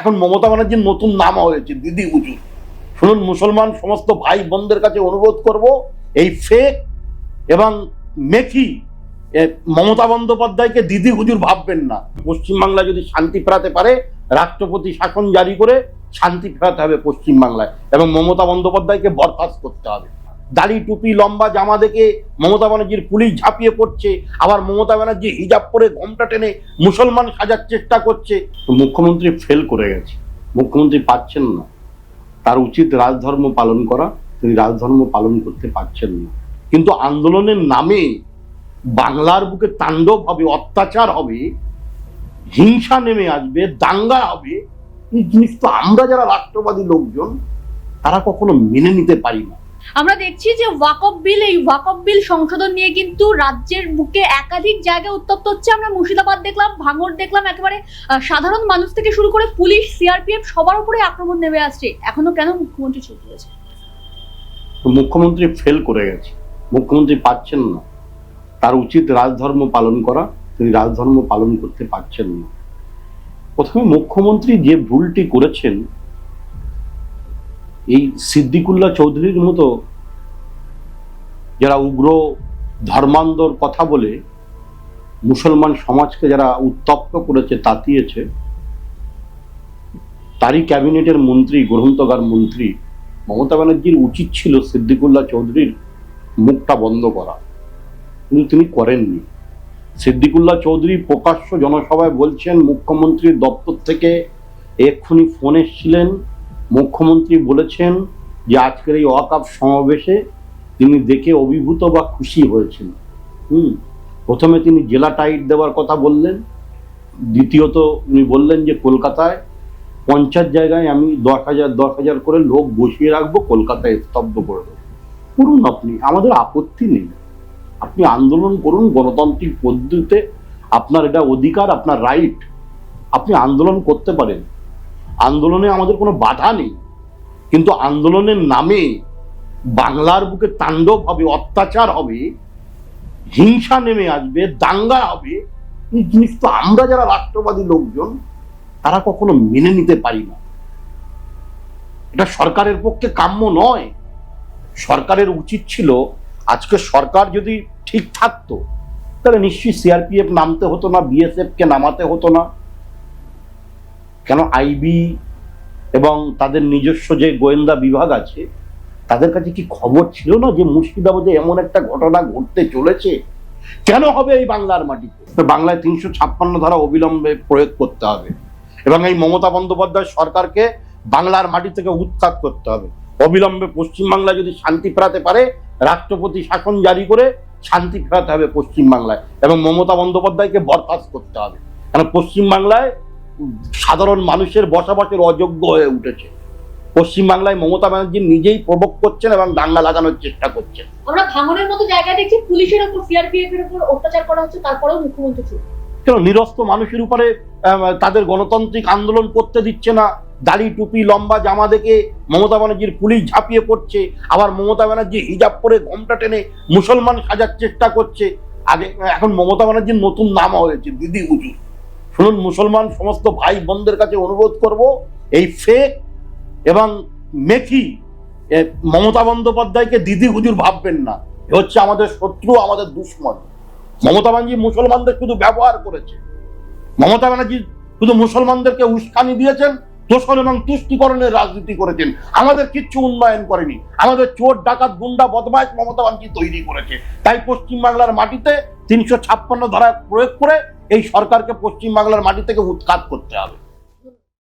এখন মমতা ব্যানার্জির নতুন নাম হয়েছে, দিদি হুজুর শুনুন, মুসলমান সমস্ত ভাই বোনদের কাছে অনুরোধ করব, এই ফেক এবং মেথি মমতা বন্দ্যোপাধ্যায়কে দিদি হুজুর ভাববেন না। পশ্চিমবাংলায় যদি শান্তি ফেরাতে পারে, রাষ্ট্রপতি শাসন জারি করে শান্তি ফেরাতে হবে পশ্চিমবাংলায় এবং মমতা বন্দ্যোপাধ্যায়কে বরখাস্ত করতে হবে। দাড়ি, টুপি, লম্বা জামা দেখে মমতা ব্যানার্জির পুলিশ ঝাঁপিয়ে পড়ছে। আবার মমতা ব্যানার্জি হিজাব পরে ঘোমটা টেনে মুসলমান সাজার চেষ্টা করছে। মুখ্যমন্ত্রী ফেল করে গেছে। মুখ্যমন্ত্রী পাচ্ছেন না। তার উচিত রাজধর্ম পালন করা। তিনি রাজধর্ম পালন করতে পারছেন না। কিন্তু আন্দোলনের নামে বাংলার বুকে তাণ্ডব হবে, অত্যাচার হবে, হিংসা নেমে আসবে, দাঙ্গা হবে, এই জিনিস তো আমরা যারা রাষ্ট্রবাদী লোকজন, তারা কখনো মেনে নিতে পারি না। আমরা দেখছি যে ওয়াকফ বিল, এই ওয়াকফ বিল সংশোধন নিয়ে কিন্তু রাজ্যের বুকে একাধিক জায়গায় উত্তপ্ত হচ্ছে। আমরা মুর্শিদাবাদ দেখলাম ভাঙড় দেখলাম, একেবারে সাধারণ মানুষ থেকে শুরু করে পুলিশ, সিআরপিএফ সবার উপরে আক্রমণ নেমে আসছে। এখনও কেন মুখ্যমন্ত্রী চুপ রয়েছে? মুখ্যমন্ত্রী ফেল করে গেছে। মুখ্যমন্ত্রী পাচ্ছেন না। তার উচিত রাজধর্ম পালন করা। তিনি রাজধর্ম পালন করতে পারছেন না। প্রথমে মুখ্যমন্ত্রী যে ভুলটি করেছেন এই সিদ্দিকুল্লাহ চৌধুরীর মতো যারা উগ্র ধর্মান্ধর কথা বলে মুসলমান সমাজকে যারা উত্তপ্ত করেছে, তাতিয়েছে, তারই ক্যাবিনেটের মন্ত্রী গ্রন্থগার মন্ত্রী মমতা ব্যানার্জির উচিত ছিল সিদ্দিকুল্লাহ চৌধুরীর মুখটা বন্ধ করা। কিন্তু তিনি করেননি। সিদ্দিকুল্লাহ চৌধুরী প্রকাশ্য জনসভায় বলছেন, মুখ্যমন্ত্রীর দপ্তর থেকে এক্ষুনি ফোন এসছিলেন। মুখ্যমন্ত্রী বলেছেন যে আজকের এই ওয়াকাপ সমাবেশে তিনি দেখে অভিভূত বা খুশি হয়েছেন। হুম, প্রথমে তিনি জেলা টাইট দেওয়ার কথা বললেন, দ্বিতীয়ত উনি বললেন যে কলকাতায় পঞ্চাশ জায়গায় আমি দশ হাজার দশ হাজার করে লোক বসিয়ে রাখব, কলকাতায় স্তব্ধ করে দেবো। করুন আপনি, আমাদের আপত্তি নেই। আপনি আন্দোলন করুন, গণতান্ত্রিক পদ্ধতিতে আপনার এটা অধিকার, আপনার রাইট আপনি আন্দোলন করতে পারেন। আন্দোলনে আমাদের কোনো বাধা নেই। কিন্তু আন্দোলনের নামে বাংলার বুকে তাণ্ডব হবে, অত্যাচার হবে, হিংসা নেমে আসবে, দাঙ্গা হবে, এই জিনিস তো আমরা যারা রাষ্ট্রবাদী লোকজন, তারা কখনো মেনে নিতে পারি না। এটা সরকারের পক্ষে কাম্য নয়। সরকারের উচিত ছিল, আজকে সরকার যদি ঠিক থাকতো, তাহলে নিশ্চয়ই সিআরপিএফ নামতে হতো না বিএসএফ কে নামাতে হতো না। কেন আইবি এবং তাদের নিজস্ব যে গোয়েন্দা বিভাগ আছে, তাদের কাছে কি খবর ছিল না যে মুর্শিদাবাদে এমন একটা ঘটনা ঘটতে চলেছে? কেন হবে এই বাংলার মাটিতে? বাংলায় তিনশো ছাপ্পান্ন ধারা অবিলম্বে প্রয়োগ করতে হবে এবং এই মমতা বন্দ্যোপাধ্যায় সরকারকে বাংলার মাটি থেকে উৎখাত করতে হবে। অবিলম্বে পশ্চিমবাংলায় যদি শান্তি ফেরাতে পারে, রাষ্ট্রপতি শাসন জারি করে শান্তি ফেরাতে হবে পশ্চিমবাংলায় এবং মমতা বন্দ্যোপাধ্যায়কে বরখাস্ত করতে হবে। কারণ পশ্চিমবাংলায় সাধারণ মানুষের বসবাসের অযোগ্য হয়ে উঠেছে। পশ্চিমবাংলায় মমতা ব্যানার্জি নিজেই প্রভোগ করছেন এবং দাঙ্গা লাগানোর চেষ্টা করছেন। আমরা ভাঙনের মতো জায়গায় দেখছি পুলিশের উপর সিআরপিএফ এর উপর অত্যাচার করা হচ্ছে তারপরেও মুখ্যমন্ত্রী চুপ। কেন নিরস্ত মানুষের উপরে তাদের গণতান্ত্রিক আন্দোলন করতে দিচ্ছে না। দাড়ি টুপি লম্বা জামা দেখে মমতা ব্যানার্জির পুলিশ ঝাঁপিয়ে পড়ছে। আবার মমতা ব্যানার্জি হিজাব পরে ঘোমটা টেনে মুসলমান সাজার চেষ্টা করছে। আগে এখন মমতা ব্যানার্জির নতুন নাম হয়েছে দিদি হুজুর। শুনুন, মুসলমান সমস্ত ভাই বোনদের কাছে অনুরোধ করব, এই ফেক এবং মেথি মমতা বন্দ্যোপাধ্যায়কে দিদি হুজুর ভাববেন না। এ হচ্ছে আমাদের শত্রু, আমাদের দুশ্মন। মমতা ব্যানার্জি মুসলমানদের শুধু ব্যবহার করেছে। মমতা ব্যানার্জি শুধু মুসলমানদেরকে উস্কানি দিয়েছেন তোষণ এবং তুষ্টিকরণের রাজনীতি করেছেন। আমাদের কিচ্ছু উন্নয়ন করেনি। আমাদের চোর, ডাকাত, গুন্ডা, বদমাইশ মমতা ব্যানার্জি তৈরি করেছে। তাই পশ্চিমবাংলার মাটিতে তিনশো ছাপ্পান্ন ধারা প্রয়োগ করে এই সরকারকে পশ্চিমবাংলার মাটি থেকে উৎখাত করতে হবে।